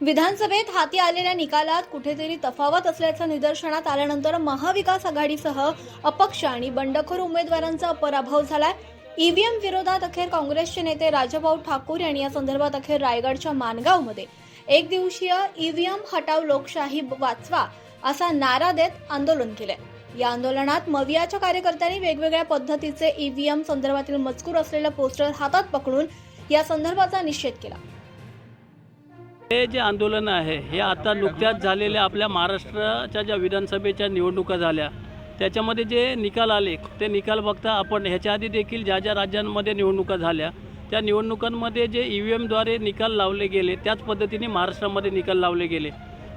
विधानसभेत हाती आलेल्या निकालात कुठेतरी तफावत असल्याचं निदर्शनात आल्यानंतर महाविकास आघाडीसह अपक्ष आणि बंडखोर उमेदवारांचा पराभव झालाय. ईव्हीएम विरोधात अखेर काँग्रेसचे नेते राजाभाऊ ठाकूर यांनी या संदर्भात अखेर रायगडच्या मानगावमध्ये एक दिवसीय ईव्हीएम हटाव लोकशाही वाचवा असा नारा देत आंदोलन केलंय. या आंदोलनात मवियाच्या कार्यकर्त्यांनी वेगवेगळ्या पद्धतीचे ईव्हीएम संदर्भातील मजकूर असलेलं पोस्टर हातात पकडून या संदर्भाचा निषेध केला. हे जे आंदोलन आहे हे आता नुकत्याच झालेल्या आपल्या महाराष्ट्राच्या ज्या विधानसभेच्या निवडणुका झाल्या त्याच्यामध्ये जे निकाल आले ते निकाल बघता आपण ह्याच्या आधी देखील ज्या ज्या राज्यांमध्ये निवडणुका झाल्या त्या निवडणुकांमध्ये जे ई व्ही एमद्वारे निकाल लावले गेले त्याच पद्धतीने महाराष्ट्रामध्ये निकाल लावले गेले.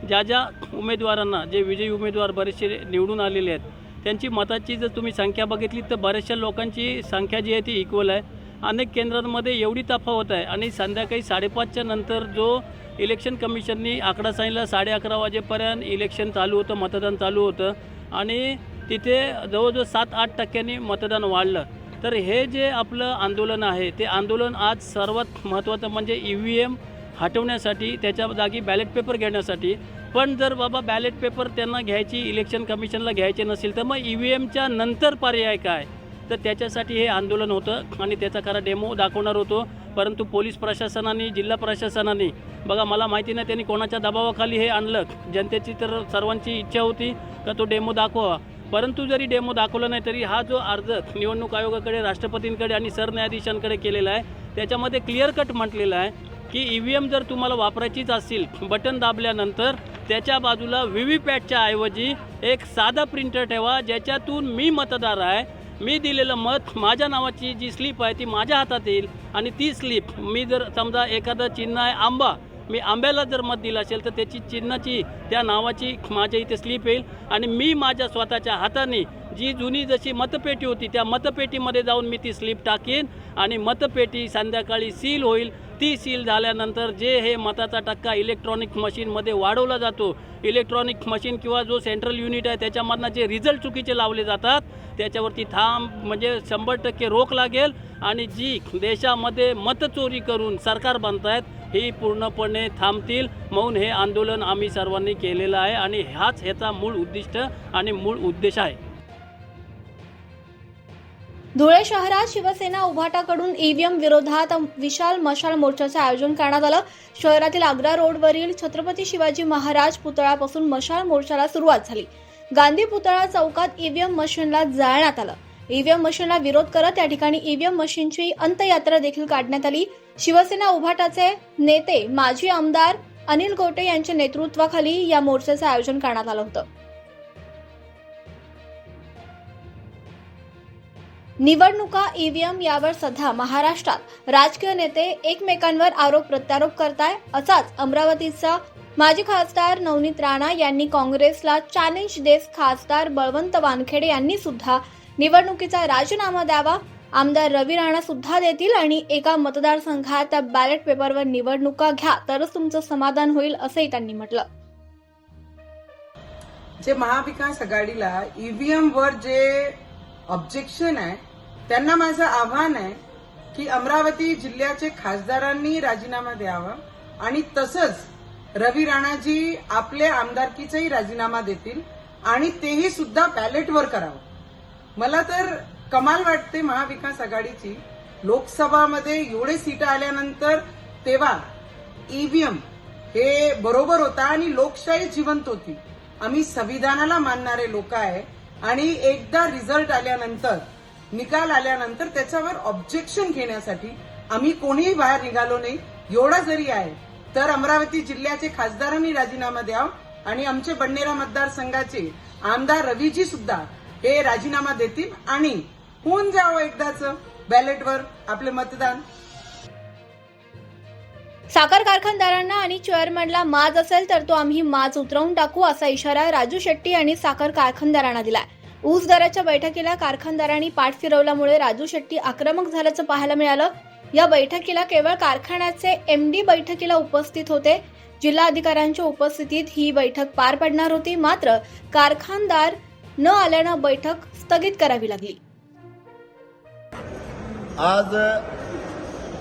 ज्या ज्या उमेदवारांना जे विजयी उमेदवार बरेचसे निवडून आलेले आहेत त्यांची मताची जर तुम्ही संख्या बघितली तर बऱ्याचशा लोकांची संख्या जी आहे ती इक्वल आहे. अनेक केंद्रांमध्ये एवढी तफावत आहे. आणि संध्याकाळी साडेपाचच्या नंतर जो इलेक्शन कमिशननी आकडा सांगितला साडे अकरा वाजेपर्यंत इलेक्शन चालू होतं मतदान चालू होतं. आणि तिथे जवळजवळ सात आठ टक्क्यांनी मतदान वाढलं. तर हे जे आपलं आंदोलन आहे ते आंदोलन आज सर्वात महत्त्वाचं म्हणजे ई व्ही एम हटवण्यासाठी त्याच्या जागी बॅलेट पेपर घेण्यासाठी. पण जर बाबा बॅलेट पेपर त्यांना घ्यायची इलेक्शन कमिशनला घ्यायचे नसेल तर मग ई व्ही एमच्या नंतर पर्याय काय? तर त्याच्यासाठी हे आंदोलन होतं आणि त्याचा खरा डेमो दाखवणार होतो. परंतु पोलीस प्रशासनाने जिल्हा प्रशासनाने बघा मला माहिती नाही त्यांनी कोणाच्या दबावाखाली हे आणलं. जनतेची तर सर्वांची इच्छा होती का तो डेमो दाखवा परंतु जरी डेमो दाखवला नाही तरी हा जो अर्ज निवडणूक आयोगाकडे राष्ट्रपतींकडे आणि सरन्यायाधीशांकडे केलेला आहे त्याच्यामध्ये क्लिअर कट म्हटलेलं आहे की ई व्ही एम जर तुम्हाला वापरायचीच असतील बटन दाबल्यानंतर त्याच्या बाजूला व्ही व्ही पॅटच्या ऐवजी एक साधा प्रिंटर ठेवा ज्याच्यातून मी मतदार आहे मी दिलेलं मत माझ्या नावाची जी स्लिप आहे ती माझ्या हातात येईल आणि ती स्लिप मी जर समजा एखादं चिन्ह आहे आंबा मी आंब्याला जर मत दिलं असेल तर त्याची चिन्हाची त्या नावाची माझ्या इथे स्लिप येईल आणि मी माझ्या स्वतःच्या हाताने जी जुनी जशी मतपेटी होती त्या मतपेटीमध्ये जाऊन मी ती स्लिप टाकेन आणि मतपेटी संध्याकाळी सील होईल ती सील झाल्यानंतर जे हे मताचा टक्का इलेक्ट्रॉनिक मशीनमध्ये वाढवला जातो इलेक्ट्रॉनिक मशीन किंवा जो सेंट्रल युनिट आहे त्याच्यामधनं जे रिझल्ट चुकीचे लावले जातात त्याच्यावरती थांब म्हणजे शंभर टक्के रोख लागेल आणि जी देशामध्ये मतचोरी करून सरकार बनतायत ही पूर्णपणे थांबतील. म्हणून हे आंदोलन आम्ही सर्वांनी केलेलं आहे आणि हाच ह्याचा मूळ उद्दिष्ट आणि मूळ उद्देश आहे. धुळे शहरात शिवसेना उभाटाकडून ईव्हीएम विरोधात विशाल मशाल मोर्चाचं आयोजन करण्यात आलं. शहरातील आग्रा रोडवरील छत्रपती शिवाजी महाराज पुतळ्यापासून मशाल मोर्चाला सुरुवात झाली. गांधी पुतळा चौकात ईव्हीएम मशीनला जाळण्यात आलं. ईव्हीएम मशीनला विरोध करत त्या ठिकाणी ईव्हीएम मशीनची अंतयात्रा देखील काढण्यात आली. शिवसेना उभाटाचे नेते माजी आमदार अनिल गोटे यांच्या नेतृत्वाखाली या मोर्चाचं आयोजन करण्यात आलं होतं. निवडणुका ईव्हीएम यावर सध्या महाराष्ट्रात राजकीय नेते एकमेकांवर आरोप प्रत्यारोप करताय असाच अमरावतीचा माजी खासदार नवनीत राणा यांनी काँग्रेसला चॅलेंज देत खासदार बळवंत वानखेडे यांनी सुद्धा निवडणुकीचा राजीनामा द्यावा आमदार रवी राणा सुद्धा देतील आणि एका मतदारसंघात बॅलेट पेपरवर निवडणुका घ्या तरच तुमचं समाधान होईल असंही त्यांनी म्हटलं. जे महाविकास आघाडीला ईव्हीएम वर जे ऑब्जेक्शन आहे त्यांना माझं आव्हान आहे की अमरावती जिल्ह्याचे खासदारांनी राजीनामा द्यावा आणि तसंच रवी राणाजी आपले आमदारकीचाही राजीनामा देतील आणि तेही सुद्धा बॅलेटवर करावं. मला तर कमाल वाटते महाविकास आघाडीची. लोकसभामध्ये एवढे सीट आल्यानंतर तेव्हा ईव्हीएम हे बरोबर होता आणि लोकशाही जिवंत होती. आम्ही संविधानाला मानणारे लोक आहे आणि एकदा रिझल्ट आल्यानंतर निकाल आल्यानंतर त्याच्यावर ऑब्जेक्शन घेण्यासाठी आम्ही कोणीही बाहेर निघालो नाही. एवढा जरी आहे तर अमरावती जिल्ह्याचे खासदारांनी राजीनामा द्यावा आणि आमचे बडनेरा मतदारसंघाचे आमदार रवीजी सुद्धा हे राजीनामा देतील आणि होऊन जावं एकदाच बॅलेटवर आपले मतदान. साखर कारखानदारांना आणि चेअरमनला माज असेल तर तो आम्ही माज उतरवून टाकू असा इशारा राजू शेट्टी यांनी साखर कारखानदारांना दिलाय. ऊस दराच्या बैठकीला कारखानदारांनी पाठ फिरवल्यामुळे राजू शेट्टी आक्रमक झाल्याचं पाहायला मिळालं. या बैठकीला केवळ कारखान्याचे एम डी बैठकीला उपस्थित होते. जिल्हा अधिकाऱ्यांच्या उपस्थितीत ही बैठक पार पडणार होती. मात्र कारखानदार न आल्यानं बैठक स्थगित करावी लागली. आज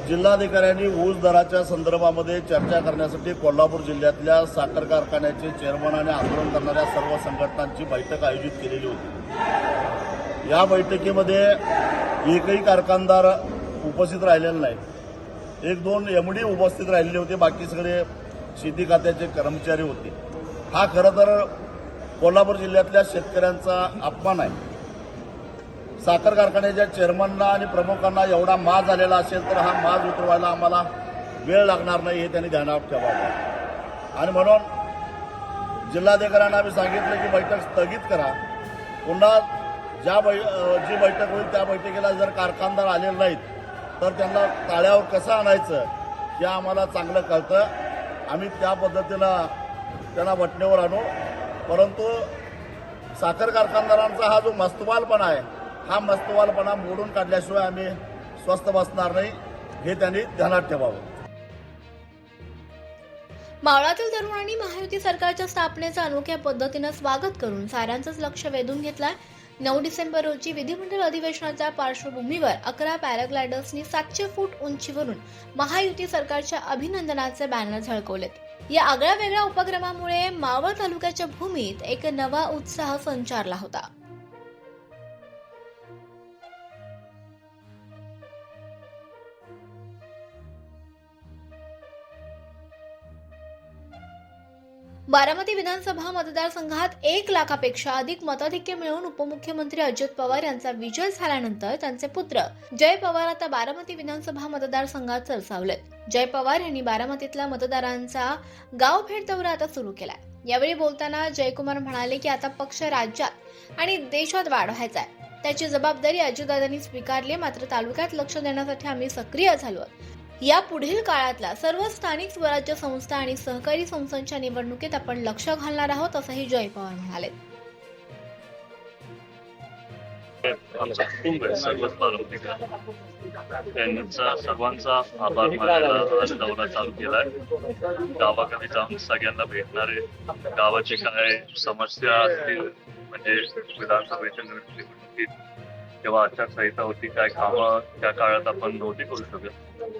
जिल्हाधिकाऱ्यांनी ऊस दराच्या संदर्भामध्ये चर्चा करण्यासाठी कोल्हापूर जिल्ह्यातल्या साखर कारखान्याचे चेअरमन आणि आंदोलन करणाऱ्या सर्व संघटनांची बैठक आयोजित केलेली होती. या बैठकीमध्ये एकही कारखानदार उपस्थित राहिलेला नाही. एक दोन एम डी उपस्थित राहिलेले होते बाकी सगळे शेती खात्याचे कर्मचारी होते. हा खरं तर कोल्हापूर जिल्ह्यातल्या शेतकऱ्यांचा अपमान आहे. साखर कारखान्याच्या चेअरमनना आणि प्रमुखांना एवढा माज झालेला असेल तर हा माज उतरवायला आम्हाला वेळ लागणार नाही हे त्यांनी ध्यानात ठेवावं. आणि म्हणून जिल्हाधिकाऱ्यांना आम्ही सांगितलं की बैठक स्थगित करा. पुन्हा ज्या बै जी बैठक होईल त्या बैठकीला जर कारखानदार आलेले नाहीत तर त्यांना ताळ्यावर कसं आणायचं हे आम्हाला चांगलं कळतं. आम्ही त्या पद्धतीनं त्यांना वटणीवर आणू. परंतु साखर कारखानदारांचा हा जो मस्तमालपणा आहे हा मस्तवालपणा मोडून काढल्याशिवाय आम्ही स्वस्थ बसणार नाही. हे त्यांनी ध्यानात ठेवावं. मावळातील तरुणांनी महायुती सरकारच्या स्थापनेचं अनोख्या पद्धतीनं स्वागत करून साऱ्यांचंच लक्ष वेधून घेतलंय. नऊ डिसेंबर रोजी विधिमंडळ अधिवेशनाच्या पार्श्वभूमीवर अकरा पॅराग्लायडर्सनी सातशे फूट उंचीवरून महायुती सरकारच्या अभिनंदनाचे बॅनर झळकवलेत. या आगळ्या वेगळ्या उपक्रमामुळे मावळ तालुक्याच्या भूमीत एक नवा उत्साह संचारला होता. बारामती विधानसभा मतदारसंघात एक लाखापेक्षा अधिक मताधिक्य मिळवून उपमुख्यमंत्री अजित पवार यांचा विजय झाल्यानंतर त्यांचे पुत्र जय पवार आता बारामती विधानसभा मतदारसंघात सरसावलेत. जय पवार यांनी बारामतीतल्या मतदारांचा गाव भेट दौरा आता सुरू केलाय. यावेळी बोलताना जयकुमार म्हणाले की आता पक्ष राज्यात आणि देशात वाढवायचा आहे. त्याची जबाबदारी अजितदादांनी स्वीकारली आहे, मात्र तालुक्यात लक्ष देण्यासाठी आम्ही सक्रिय झालो आहोत. या पुढील काळातला सर्व स्थानिक स्वराज्य संस्था आणि सहकारी संस्थांच्या निवडणुकीत आपण लक्ष घालणार आहोत असंही जय पवार म्हणाले. आमचा कुटुंब आहे सर्वच पारंपरिक त्यांचा सर्वांचा आभार मानायला आज दौरा चालू केला आहे गावाकडे जाऊन सगळ्यांना भेटणारे गावाचे काय समस्या असतील म्हणजे विधानसभेच्या निवडणुकीत जेव्हा आचारसंहिता होती काय कामं त्या काळात आपण नव्हती करू शकत.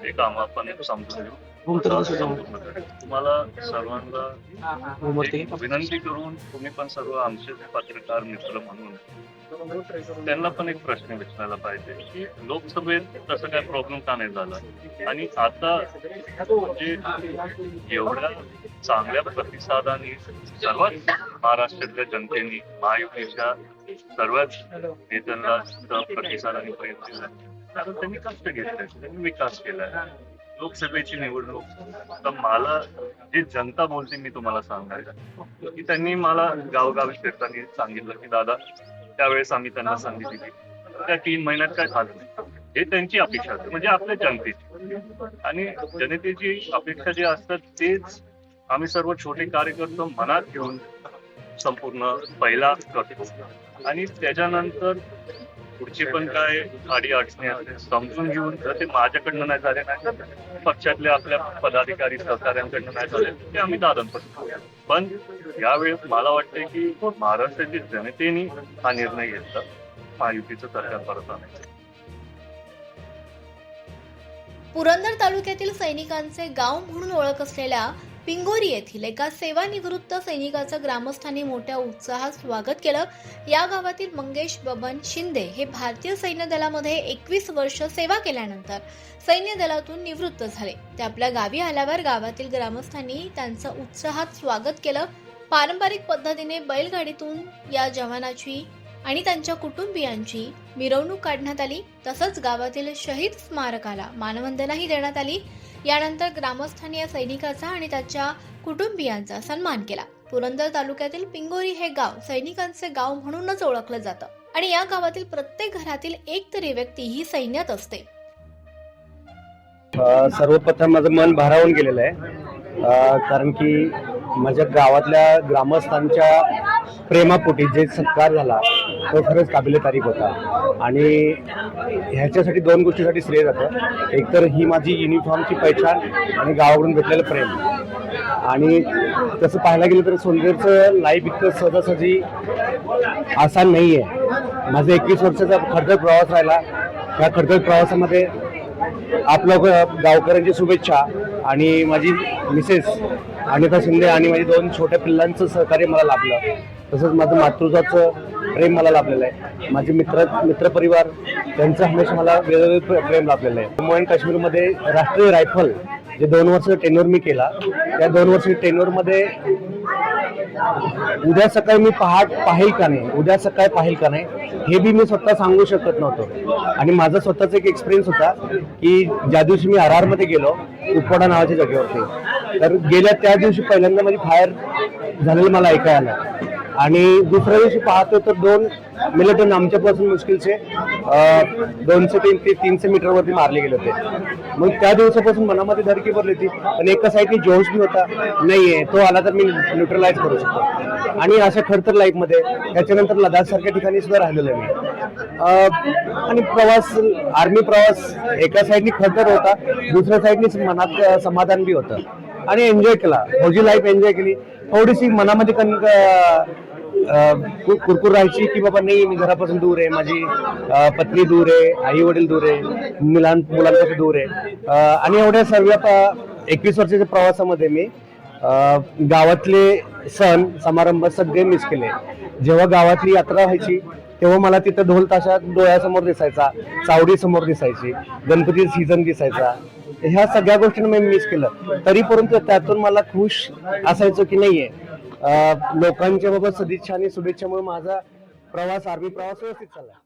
ते कामं आपण समजून घेऊ. तुम्हाला सर्वांना एक विनंती करून तुम्ही पण सर्व आमचे पत्रकार मित्र म्हणून त्यांना पण एक प्रश्न विचारायला पाहिजे की लोकसभेत तसं काय प्रॉब्लेम का नाही झाला? आणि आता म्हणजे एवढ्या चांगल्या प्रतिसादाने सर्वात महाराष्ट्रातल्या जनतेने महायुतीच्या सर्वच नेत्यांना प्रतिसादाने प्रयत्न केला. कारण त्यांनी कष्ट घेतले. त्यांनी विकास केलाय लोकसभेची निवडणूक. तर मला जी जनता बोलते मी तुम्हाला सांगायचं की त्यांनी मला गावगावी फिरताना सांगितलं की दादा त्यावेळेस आम्ही त्यांना संधी दिली त्या तीन महिन्यात काय झालं नाही. हे त्यांची अपेक्षा असते म्हणजे आपल्या जनतेची. आणि जनतेची अपेक्षा जी असतात तेच आम्ही सर्व छोटे कार्यकर्ते मनात घेऊन संपूर्ण पहिला करतो. आणि त्याच्यानंतर पुढची पण काय अडी अडचणी असते समजून घेऊन जर ते माझ्याकडनं नाही झाले नाही तर पक्षातल्या आपल्या पदाधिकारी सहकाऱ्यांकडनं नाही झाले ते आम्ही दादांपर्यंत पण यावेळेस मला वाटतंय की महाराष्ट्रातील जनतेने हा निर्णय घेतला महायुतीचं सरकार परत आणायचं. पुरंदर तालुक्यातील सैनिकांचे गाव म्हणून ओळख असलेल्या पिंगोरी येथील एका सेवानिवृत्त सैनिकाचं ग्रामस्थांनी मोठ्या उत्साहात स्वागत केलं. या गावातील मंगेश बबन शिंदे हे भारतीय सैन्य दलामध्ये एकवीस वर्ष सेवा केल्यानंतर सैन्य दलातून निवृत्त झाले. ते आपल्या गावी आल्यावर गावातील ग्रामस्थांनी त्यांचं उत्साहात स्वागत केलं. पारंपरिक पद्धतीने बैलगाडीतून या जवानाची आणि त्यांच्या कुटुंबियांची मिरवणूक काढण्यात आली. तसंच गावातील शहीद स्मारकाला मानवंदनाही देण्यात आली. यानंतर ग्रामस्थांनी या सैनिकाचा आणि त्याच्या कुटुंबियांचा सन्मान केला. पुरंदर तालुक्यातील पिंगोरी हे गाव सैनिकांचे गाव म्हणूनच ओळखलं जातं. आणि या गावातील प्रत्येक घरातील एक तरी व्यक्ती ही सैन्यात असते. सर्वप्रथम माझं मन भारावून गेलेलं आहे. कारण की माझ्या गावातल्या ग्रामस्थांच्या प्रेमापोटी जे सत्कार झाला तो खरंच काबिले तारीख होता. आणि ह्याच्यासाठी दोन गोष्टीसाठी श्रेय जातं. एकतर ही माझी युनिफॉर्मची पैशान आणि गावाकडून भेटलेलं प्रेम. आणि तसं पाहायला गेलं तर सोंदेरचं लाईफ इतकं सहजासहजी आसान नाही आहे माझा एकवीस वर्षाचा खडतर प्रवास राहिला. त्या खडतर प्रवासामध्ये आपलं गावकऱ्यांची शुभेच्छा आणि माझी मिसेस अनिता शिंदे आणि माझी दोन छोट्या पिल्लांचं सहकार्य मला लाभलं. तसंच माझं मातृजाचं प्रेम मला लाभलेलं आहे. माझे मित्र मित्रपरिवार त्यांचं हमेशा मला वेगवेगळे प्रेम लाभलेलं आहे. जम्मू अँड काश्मीरमध्ये राष्ट्रीय रायफल जे दोन वर्ष टेन्युअर मी केला त्या दोन वर्ष टेन्युअरमध्ये उद्या सकाळी मी पहाट पाहिल का नाही उद्या सकाळी पाहिल का नाही हे बी मी स्वतः सांगू शकत नव्हतो. आणि माझा स्वतःचा एक एक्सपिरियन्स होता की ज्या दिवशी मी आर आरमध्ये गेलो उपवाडा नावाच्या जागेवरती तर गेल्या त्या दिवशी पहिल्यांदा माझी फायर झालेलं मला ऐकायला आणि दुसऱ्या दिवशी पाहतो तर दोन मिलिटन आमच्यापासून मुश्किलचे दोनशे तीन ते तीनशे मीटरवरती मारले गेले होते. मग त्या दिवसापासून मनामध्ये धडकी भरली होती पण एका साईडने जोश बी होता नाही आहे तो आला तर मी न्यूट्रलाइज करू शकतो. आणि अशा खडतर लाईफमध्ये त्याच्यानंतर लडाखसारख्या ठिकाणी सुद्धा राहिलेलं मी. आणि प्रवास आर्मी प्रवास एका साईडनी खडतर होता दुसऱ्या साईडनी मनात समाधान बी होतं. आणि एन्जॉय केला फौजी लाईफ एन्जॉय केली. थोडीशी मनामध्ये कन कुरकुर राहायची की बाबा नाही मी घरापासून दूर आहे माझी पत्नी दूर आहे आई वडील दूर आहे मुलां मुलांपासून दूर आहे. आणि एवढ्या सर्व एकवीस वर्षाच्या प्रवासामध्ये मी गावातले सण समारंभ सगळे मिस केले. जेव्हा गावातली यात्रा व्हायची तेव्हा मला तिथं ढोल ताशा डोळ्यासमोर दिसायचा चावडी समोर दिसायची गणपती सीझन दिसायचा. ह्या सगळ्या गोष्टींना मी मिस केलं. तरी परंतु त्यातून मला खुश असायचो की नाहीये. लोकांच्या बाबत सदिच्छा आणि शुभेच्छामुळे माझा प्रवास आर्मी प्रवास व्यवस्थित चालला.